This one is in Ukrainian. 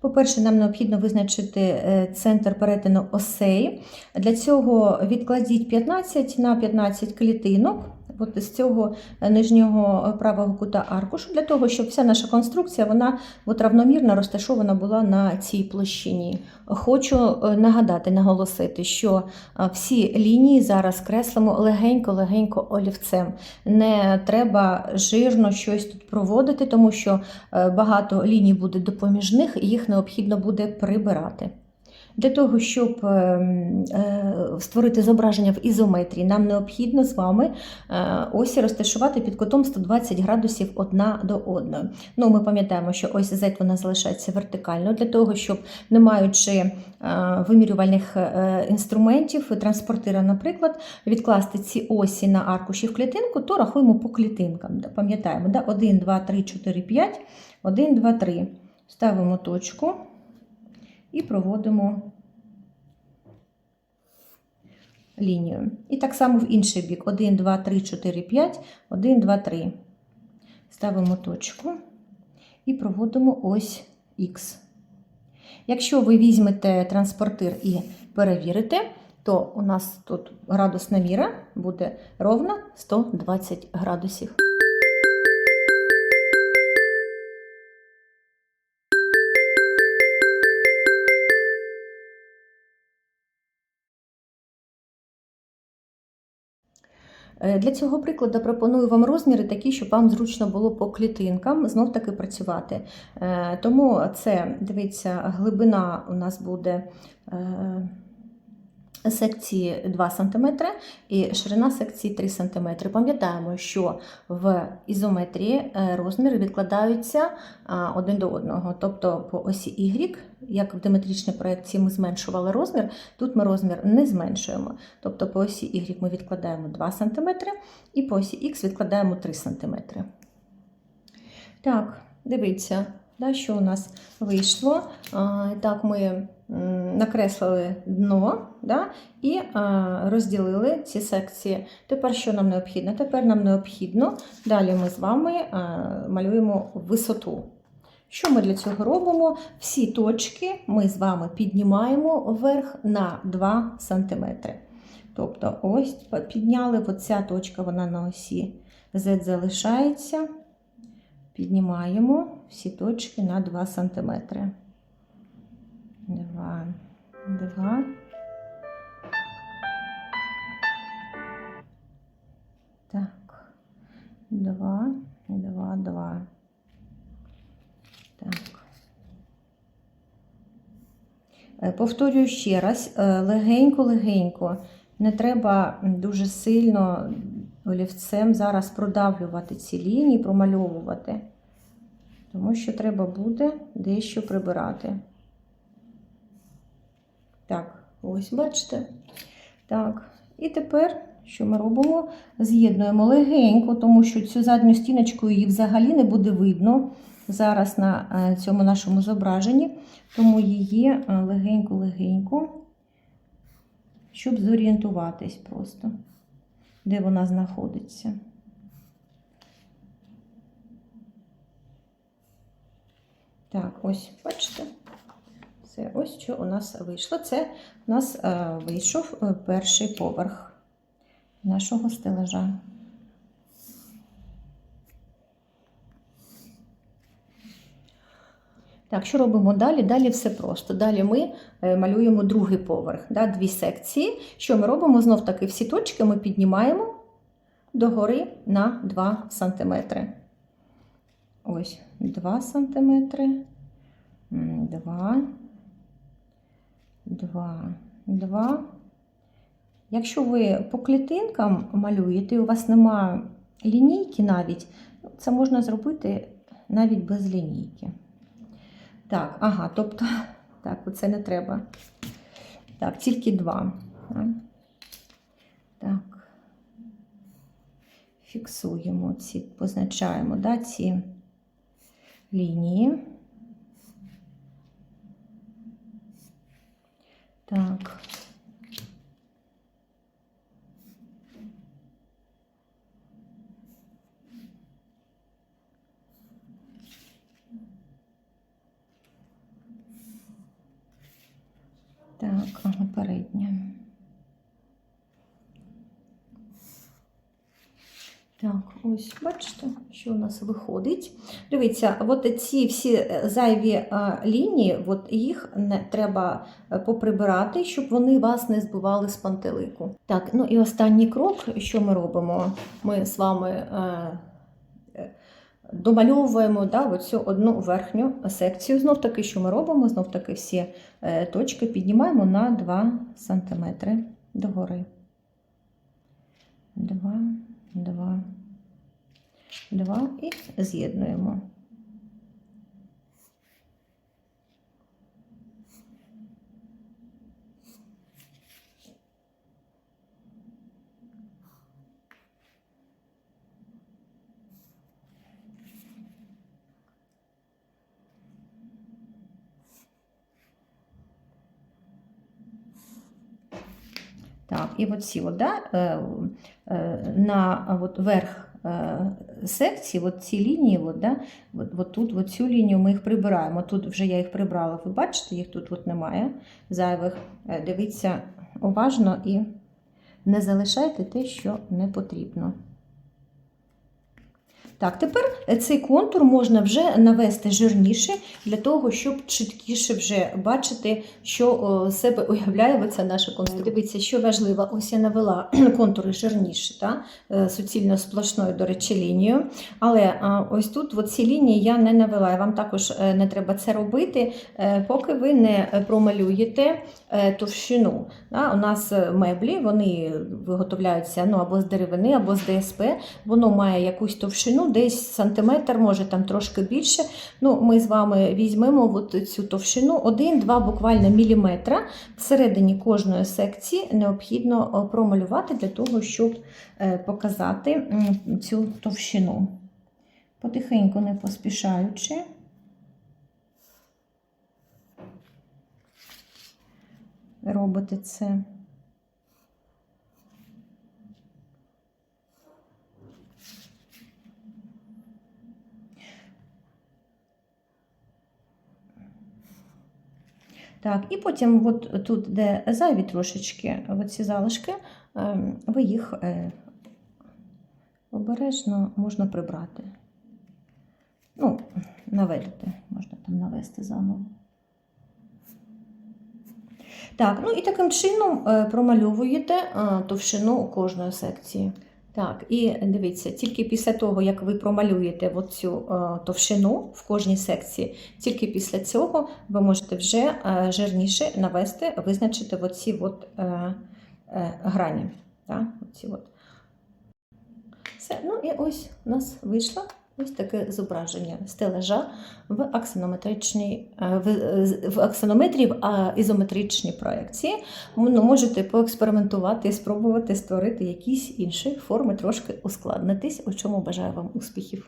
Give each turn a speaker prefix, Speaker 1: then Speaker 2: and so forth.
Speaker 1: По-перше, нам необхідно визначити е, центр перетину осей. Для цього відкладіть 15 на 15 клітинок. От з цього е, нижнього е, правого кута аркушу, для того, щоб вся наша конструкція вона от равномірно розташована була на цій площині. Хочу е, нагадати, наголосити, що всі лінії зараз креслимо легенько-легенько олівцем. Не треба жирно щось тут проводити, тому що багато ліній буде допоміжних, і їх необхідно буде прибирати. Для того, щоб е, е, створити зображення в ізометрії, нам необхідно з вами е, осі розташувати під кутом 120 градусів одна до одної. Ну, ми пам'ятаємо, що ось Z вона залишається вертикально. Для того, щоб не маючи е, вимірювальних інструментів, транспортира, наприклад, відкласти ці осі на аркуші в клітинку, то рахуємо по клітинкам. Пам'ятаємо, да? 1, 2, 3, 4, 5, 1, 2, 3. Ставимо точку і проводимо лінію. І так само в інший бік. 1, 2, 3, 4, 5, 1, 2, 3. Ставимо точку і проводимо ось Х. Якщо ви візьмете транспортир і перевірите, то у нас тут градусна міра буде ровно 120 градусів. Для цього прикладу пропоную вам розміри такі, щоб вам зручно було по клітинкам знов таки працювати. Е, Тому це, дивіться, глибина у нас буде е, секції 2 см і ширина секції 3 см. Пам'ятаємо, що в ізометрії е, розміри відкладаються один до одного. Тобто по осі Y, як в диметричній проєкції ми зменшували розмір, тут ми розмір не зменшуємо. Тобто по осі Y ми відкладаємо 2 см і по осі X відкладаємо 3 см. Так, дивіться, да, що у нас вийшло. Так, ми накреслили дно да, і а, розділили ці секції. Тепер що нам необхідно? Тепер нам необхідно, далі ми з вами а, малюємо висоту. Що ми для цього робимо? Всі точки ми з вами піднімаємо вверх на 2 см. Тобто, ось підняли оця точка, вона на осі Z залишається. Піднімаємо всі точки на 2 см. 2, 2. Так. 2, 2, 2. Так. Е, Повторюю ще раз, легенько-легенько. Не треба дуже сильно олівцем зараз продавлювати ці лінії, промальовувати, тому що треба буде дещо прибирати. Так, ось бачите. Так, і тепер, що ми робимо? З'єднуємо легенько, тому що цю задню стіночку її взагалі не буде видно зараз на е, цьому нашому зображенні, тому її легенько-легенько, щоб зорієнтуватись просто, де вона знаходиться. Так, ось, бачите? Це ось що у нас вийшло. Це у нас е, вийшов е, перший поверх нашого стелажа. Так, що робимо далі? Далі все просто. Далі ми е, малюємо другий поверх, да, дві секції. Що ми робимо? Знов таки всі точки ми піднімаємо догори на 2 см. Ось 2 см. 2, 2, 2. Якщо ви по клітинкам малюєте, і у вас немає лінійки навіть, це можна зробити навіть без лінійки. Так, ага, тобто, так, оце не треба. Так, тільки два. Так. Фіксуємо ці, позначаємо да, ці лінії. Так. Так. Ось бачите, що у нас виходить. Дивіться, от ці всі е, зайві е, лінії, от їх не треба е, поприбирати, щоб вони вас не збивали з пантелику. Так, ну і останній крок, що ми робимо? Ми з вами домальовуємо да, оцю одну верхню секцію. Знов таки, що ми робимо? Знов таки всі точки піднімаємо на 2 см догори. 2, 2, 2 і з'єднуємо. Так, і оці от, да, е, е, на от верх е, секції, от ці лінії, от, да, от, от тут от цю лінію ми їх прибираємо. Тут вже я їх прибрала, ви бачите, їх тут от немає зайвих. Дивіться уважно і не залишайте те, що не потрібно. Так, тепер цей контур можна вже навести жирніше для того, щоб чіткіше вже бачити, що себе уявляє оця наша конструкція. Дивіться, що важливо, ось я навела контури жирніше, та? е, суцільно сплошною, до речі, лінією. Але ось тут от ці лінії я не навела. І вам також е, не треба це робити, е, поки ви не промалюєте е, товщину. Да? У нас е, меблі вони виготовляються ну, або з деревини, або з ДСП. Воно має якусь товщину, десь сантиметр, може там трошки більше. Ну, Ми з вами візьмемо от цю товщину 1-2 буквально міліметра. Всередині кожної секції необхідно промалювати для того, щоб е, показати цю товщину. Потихеньку, не поспішаючи. Робите це. Так, і потім, от тут, де зайві трошечки, оці залишки, ем, ви їх е, обережно можна прибрати. Ну, наведете, можна там навести заново. Так, ну і таким чином е, промальовуєте е, товщину кожної секції. Так, і дивіться, тільки після того, як ви промалюєте цю е, товщину в кожній секції, тільки після цього ви можете вже е, жирніше навести, визначити оці от, е, грані. Так, оці от. Все, ну і ось у нас вийшло ось таке зображення стелажа в аксонометричній, е, в, е, в аксонометрі а, ізометричні проекції. Ну, можете поекспериментувати спробувати створити якісь інші форми, трошки ускладнитись, у чому бажаю вам успіхів.